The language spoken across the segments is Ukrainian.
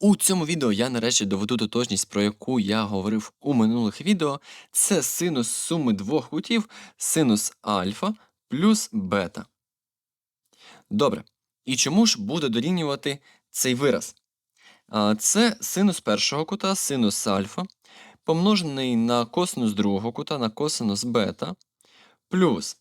У цьому відео я нарешті доведу тотожність, про яку я говорив у минулих відео. Це синус суми двох кутів синус альфа плюс бета. Добре. І чому ж буде дорівнювати цей вираз? Це синус першого кута, синус альфа, помножений на косинус другого кута, на косинус бета, плюс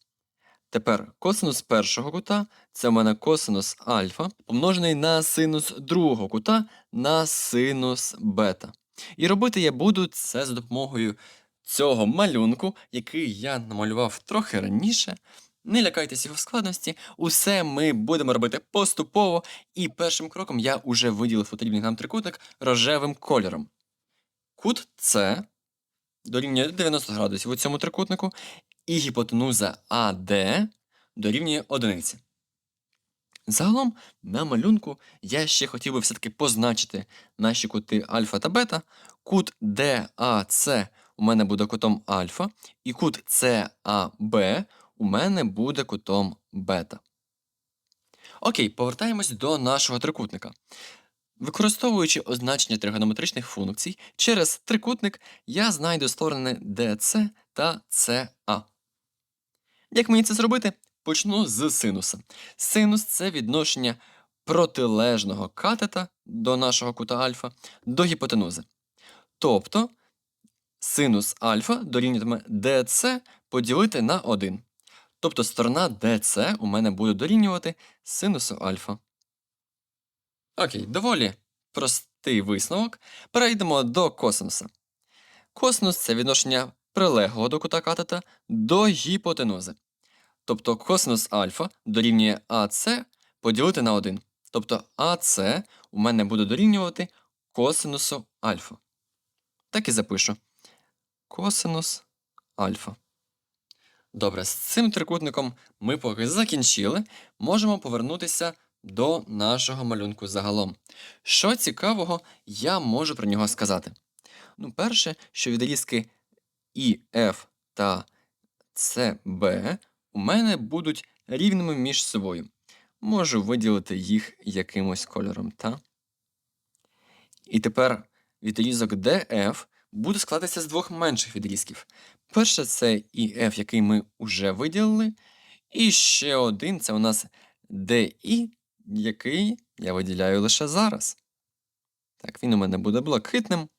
Тепер косинус першого кута це в мене косинус альфа, помножений на синус другого кута на синус бета. І робити я буду це за допомогою цього малюнку, який я намалював трохи раніше. Не лякайтесь його складності, усе ми будемо робити поступово, і першим кроком я уже виділив потрібний нам трикутник рожевим кольором. Кут С дорівнює 90 градусів у цьому трикутнику, і гіпотенуза АД дорівнює одиниці. Загалом, на малюнку я ще хотів би все-таки позначити наші кути альфа та бета. Кут DAC у мене буде кутом альфа, і кут CAB у мене буде кутом бета. Окей, повертаємось до нашого трикутника. Використовуючи означення тригонометричних функцій, через трикутник я знайду сторони DC та CA. Як мені це зробити? Почну з синуса. Синус це відношення протилежного катета до нашого кута альфа до гіпотенузи. Тобто синус альфа дорівнюватиме DC поділити на 1. Тобто сторона DC у мене буде дорівнювати синусу альфа. Окей, доволі простий висновок. Перейдемо до косинуса. Косинус це відношення прилеглого до кута катета до гіпотенузи. Тобто косинус альфа дорівнює АС поділити на 1. Тобто АС у мене буде дорівнювати косинусу альфа. Так і запишу. Косинус альфа. Добре, з цим трикутником ми поки закінчили. Можемо повернутися до нашого малюнку загалом. Що цікавого, я можу про нього сказати. Ну, перше, що відрізки ІФ та СБ у мене будуть рівними між собою. Можу виділити їх якимось кольором, та? І тепер відрізок DF буде складатися з двох менших відрізків. Перше це ІФ, який ми вже виділили. І ще один це у нас DI, який я виділяю лише зараз. Так, він у мене буде блакитним.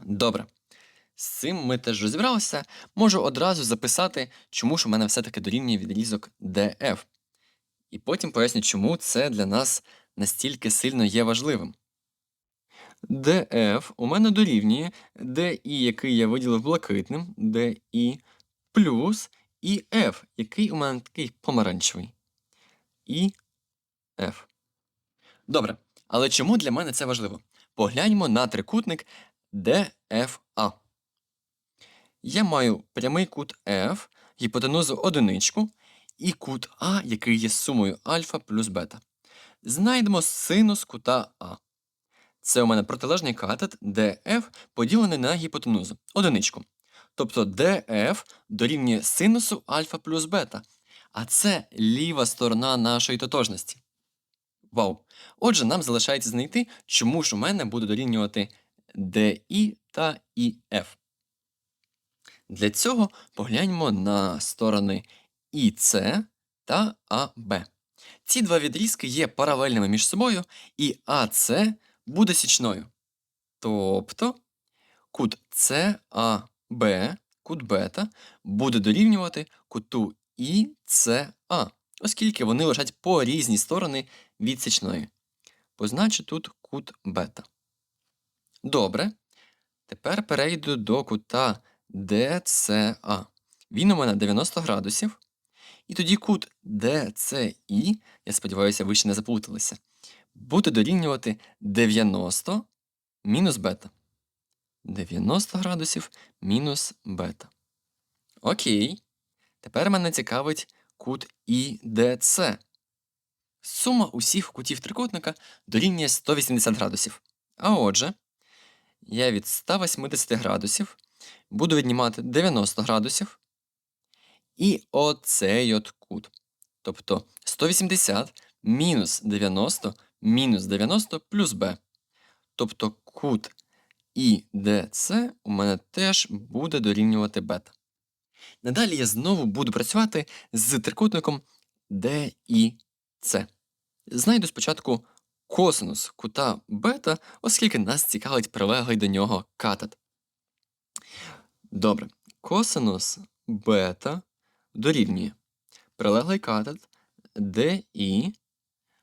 Добре. З цим ми теж розібралися. Можу одразу записати, чому ж у мене все-таки дорівнює відрізок DF. І потім поясню, чому це для нас настільки сильно є важливим. DF у мене дорівнює DI, який я виділив блакитним, DI, плюс IF, який у мене такий помаранчевий. IF. Добре. Але чому для мене це важливо? Погляньмо на трикутник DFA. Я маю прямий кут F, гіпотенузу одиничку, і кут А, який є сумою альфа плюс бета. Знайдемо синус кута А. Це у мене протилежний катет DF поділений на гіпотенузу одиничку. Тобто DF дорівнює синусу альфа плюс бета. А це ліва сторона нашої тотожності. Вау! Отже, нам залишається знайти, чому ж у мене буде дорівнювати DI та IF. Для цього погляньмо на сторони ІС та АБ. Ці два відрізки є паралельними між собою, і АС буде січною. Тобто кут САБ, кут бета, буде дорівнювати куту ІСА, оскільки вони лежать по різні сторони від січної. Позначу тут кут бета. Добре. Тепер перейду до кута DCA. Він у мене 90 градусів. І тоді кут DCI, я сподіваюся, ви ще не заплуталися, буде дорівнювати 90 мінус бета. 90 градусів мінус бета. Окей. Тепер мене цікавить кут IDC. Сума усіх кутів трикутника дорівнює 180 градусів. А отже, я від 180 градусів буду віднімати 90 градусів. І оцей от кут. Тобто 180 мінус 90 мінус 90 плюс b. Тобто кут ІДЦ у мене теж буде дорівнювати бета. Надалі я знову буду працювати з трикутником DIC. Знайду спочатку косинус кута бета, оскільки нас цікавить прилеглий до нього катет. Добре, косинус бета дорівнює прилеглий катет DI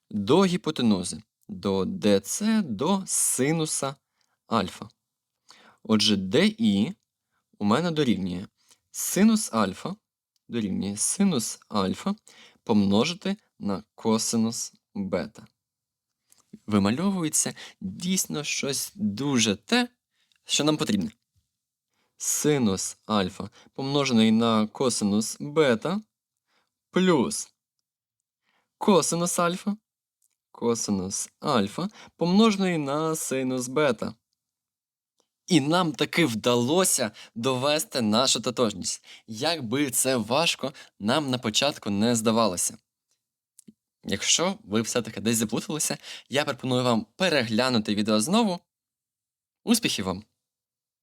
до гіпотенузи, до DC до синуса альфа. Отже, DI у мене дорівнює синус альфа дорівнює синус альфа помножити на косинус бета. Вимальовується дійсно щось дуже те, що нам потрібне. Синус альфа помножений на косинус бета плюс косинус альфа, косинус альфа помножений на синус бета. І нам таки вдалося довести нашу тотожність. Як би це важко нам на початку не здавалося. Якщо ви все-таки десь заплуталися, я пропоную вам переглянути відео знову. Успіхів вам!